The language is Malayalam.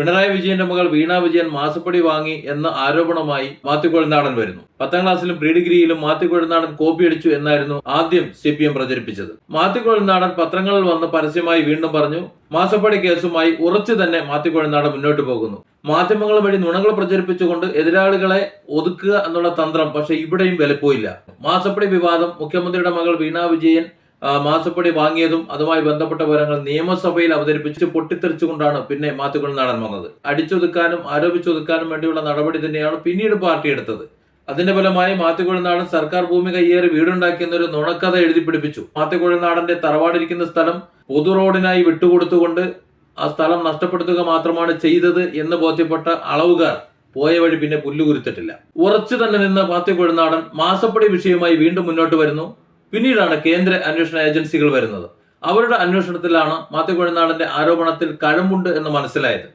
പിണറായി വിജയന്റെ മകൾ വീണ വിജയൻ മാസപ്പടി വാങ്ങി എന്ന ആരോപണമായി മാത്യു കൊഴുന്നാടൻ വരുന്നു. പത്താം ക്ലാസ്സിലും പ്രീ ഡിഗ്രിയിലും മാത്യു കൊഴുന്നാടൻ കോപ്പി അടിച്ചു എന്നായിരുന്നു ആദ്യം സി പി എം പ്രചരിപ്പിച്ചത്. മാത്യു കൊഴുന്നാടൻ പത്രങ്ങളിൽ വന്ന് പരസ്യമായി വീണ്ടും പറഞ്ഞു മാസപ്പടി കേസുമായി ഉറച്ചു തന്നെ മാത്യു കൊഴുന്നാടൻ മുന്നോട്ട് പോകുന്നു. മാധ്യമങ്ങൾ വഴി നുണകൾ പ്രചരിപ്പിച്ചുകൊണ്ട് എതിരാളികളെ ഒതുക്കുക എന്നുള്ള തന്ത്രം പക്ഷെ ഇവിടെയും വിലപ്പോയില്ല. മാസപ്പടി വിവാദം മുഖ്യമന്ത്രിയുടെ മകൾ വീണ വിജയൻ മാസപ്പടി വാങ്ങിയതും അതുമായി ബന്ധപ്പെട്ട വിവരങ്ങൾ നിയമസഭയിൽ അവതരിപ്പിച്ച് പൊട്ടിത്തെറിച്ചുകൊണ്ടാണ് പിന്നെ മാത്തുകൾ നടൻ വന്നത്. അടിച്ചൊതുക്കാനും ആരോപിച്ചൊതുക്കാനും വേണ്ടിയുള്ള നടപടി തന്നെയാണ് പിന്നീട് പാർട്ടി എടുത്തത്. അതിന്റെ ഫലമായി മാത്തുകുഴനാടൻ സർക്കാർ ഭൂമി കയ്യേറി വീടുണ്ടാക്കിയെന്ന ഒരു നുണക്കഥ എഴുതി പിടിപ്പിച്ചു. മാത്തുകുഴനാടന്റെ തറവാടിരിക്കുന്ന സ്ഥലം പൊതു റോഡിനായി വിട്ടുകൊടുത്തുകൊണ്ട് ആ സ്ഥലം നഷ്ടപ്പെടുത്തുക മാത്രമാണ് ചെയ്തത് എന്ന് ബോധ്യപ്പെട്ട അളവുകാർ പോയ വഴി പിന്നെ പുല്ലുകുരുത്തിട്ടില്ല. ഉറച്ചു തന്നെ നിന്ന മാത്യു നാടൻ മാസപ്പടി വിഷയവുമായി വീണ്ടും മുന്നോട്ട് വരുന്നു. പിന്നീടാണ് കേന്ദ്ര അന്വേഷണ ഏജൻസികൾ വരുന്നത്. അവരുടെ അന്വേഷണത്തിലാണ് മാത്യു കൊഴുനാടന്റെ ആരോപണത്തിൽ കഴമ്പുണ്ട് എന്ന് മനസ്സിലായത്.